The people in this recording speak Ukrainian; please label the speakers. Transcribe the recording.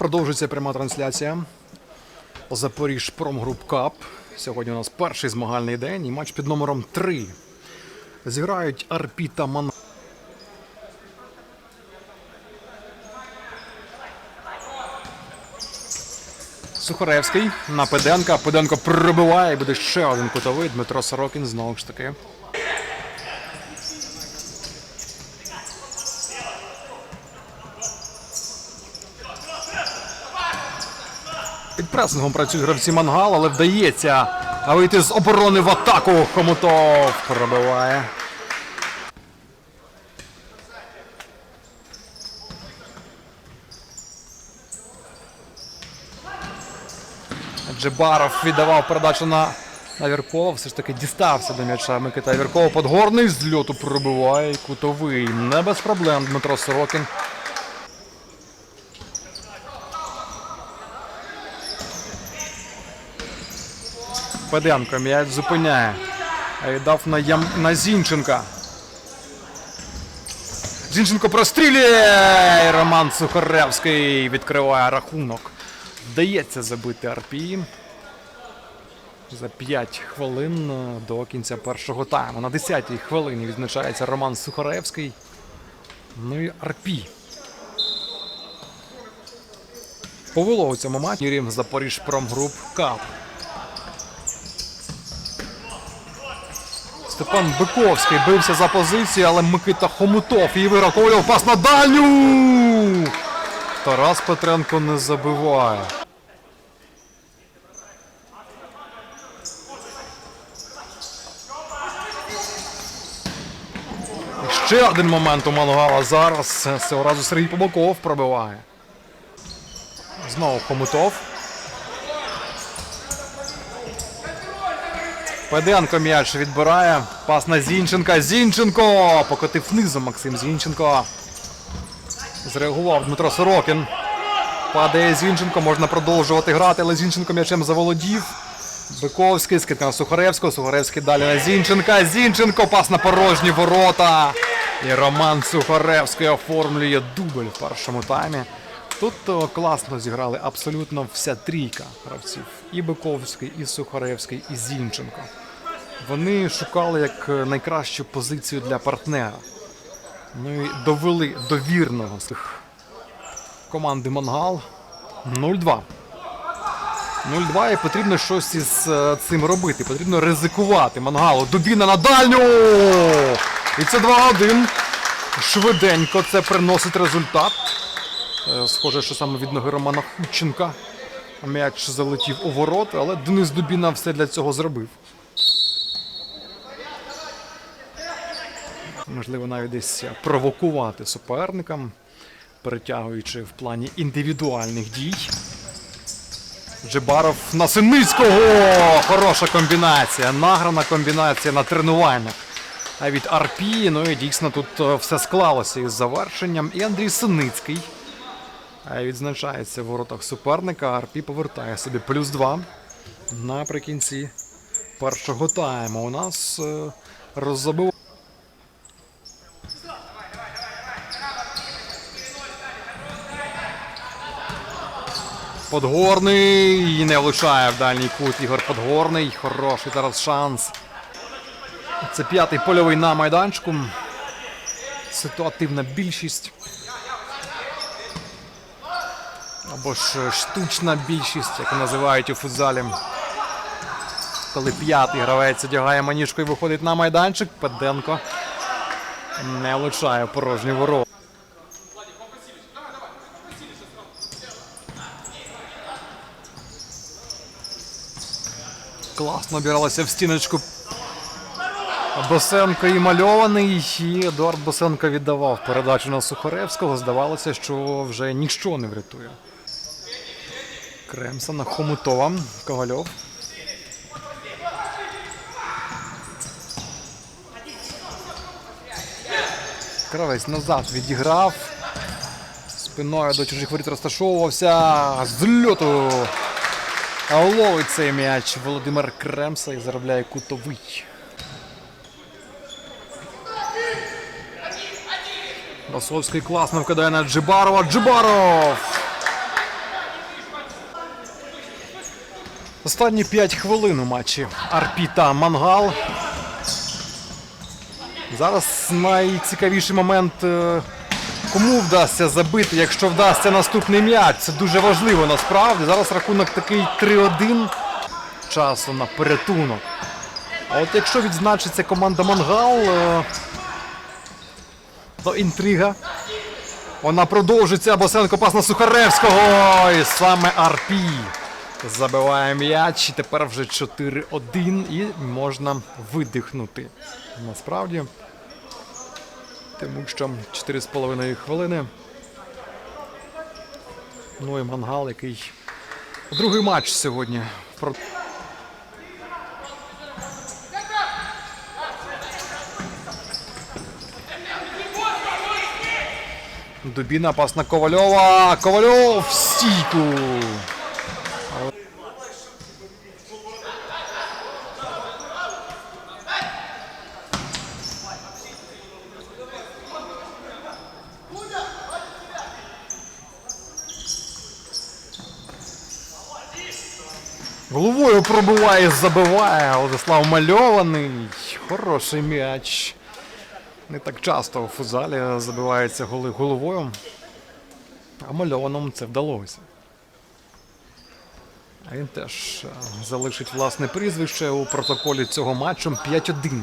Speaker 1: Продовжується пряма трансляція. Запоріж Промгруп Кап. Сьогодні у нас перший змагальний день і матч під номером 3. Зіграють Арпі та Ман. Сухаревський на Педенка. Педенко пробиває. Буде ще один кутовий. Дмитро Сорокін знову ж таки. Під пресингом працюють гравці Мангал, але вдається вийти з оборони в атаку. Хомутов пробиває. Джебаров віддавав передачу на Авіркова. Все ж таки дістався до м'яча Микита Авіркова. Подгорний з льоту пробиває. Кутовий. Не без проблем Дмитро Сорокін. Педенко м'яч зупиняє. Віддав на, Ям... на Зінченка. Зінченко прострілює! Роман Сухаревський відкриває рахунок. Вдається забити Арпі. За 5 хвилин е, до кінця першого тайму. На 10-й хвилині відзначається Роман Сухаревський. Ну і Арпі. Повело у цьому матчі Рім Запоріж Промгруп Кап. Степан Биковський бився за позицію, але Микита Хомутов і вираховував пас на дальню. Тарас Петренко не забиває. Ще один момент у Мангала зараз. Цього разу Сергій Побаков пробиває. Знову Хомутов. Педенко м'яч відбирає. Пас на Зінченка. Зінченко! Покотив низом Максим Зінченко. Зреагував Дмитро Сорокін. Падає Зінченко, можна продовжувати грати, але Зінченко м'ячем заволодів. Биковський, скидка на Сухаревського. Сухаревський далі на Зінченка. Зінченко, пас на порожні ворота. І Роман Сухаревський оформлює дубль в першому таймі. Тут класно зіграли абсолютно вся трійка гравців. І Биковський, і Сухаревський, і Зінченко. Вони шукали як е, найкращу позицію для партнера. Ну і довели до з тих команди Мангал 0-2. 0-2 і потрібно щось із е, цим робити. Потрібно ризикувати. Мангалу. Дубіна на дальню! І це 2-1. Швиденько це приносить результат. Е, Схоже, що саме від ноги Романа Худченка м'яч залетів у ворота, але Денис Дубіна все для цього зробив. Можливо, навіть десь провокувати суперникам, перетягуючи в плані індивідуальних дій. Джебаров на Синицького! Хороша комбінація. Награна комбінація на тренуваннях. А від Арпі, ну і дійсно тут е, все склалося із завершенням. І Андрій Синицький е, відзначається в воротах суперника. Арпі повертає собі плюс два наприкінці першого тайму. У нас е, Подгорний не влучає в дальній кут Ігор Подгорний. Хороший зараз шанс. Це п'ятий польовий на майданчику. Ситуативна більшість. Або ж штучна більшість, як називають у футзалі. Коли п'ятий гравець одягає маніжку і виходить на майданчик, Педенко не влучає порожню ворот. Класно обіралося в стіночку. Босенко і мальований, і Едуард Босенко віддавав передачу на Сухаревського. Здавалося, що вже ніщо не врятує. Кремса на Хомутова. Ковальов. Кравець назад відіграв. Спиною до чужих воріт розташовувався. З льоту ловить цей м'яч Володимир Кремса і заробляє кутовий. Басовський класно вкидає на Джибарова. Джибаров! Останні 5 хвилин у матчі Арпіта Мангал. Зараз найцікавіший момент. Е, Кому вдасться забити, якщо вдасться наступний м'яч. Це дуже важливо насправді. Зараз рахунок такий 3-1 часу на порятунок. А от якщо відзначиться команда Мангал, е, то інтрига. Вона продовжиться. Босенко пас на Сухаревського. І саме Арпі забиває м'яч. І тепер вже 4-1 і можна видихнути. Насправді. Тому що 4,5 хвилини. Ну і мангал, який. Другий матч сьогодні. Дубіна, пас Ковальова. Ковальов в стійку. Головою пробиває, забиває. Владислав мальований. Хороший м'яч. Не так часто у фузалі забиваються голи головою. А мальованому це вдалося. А він теж е, залишить власне прізвище у протоколі цього матчу 5-1.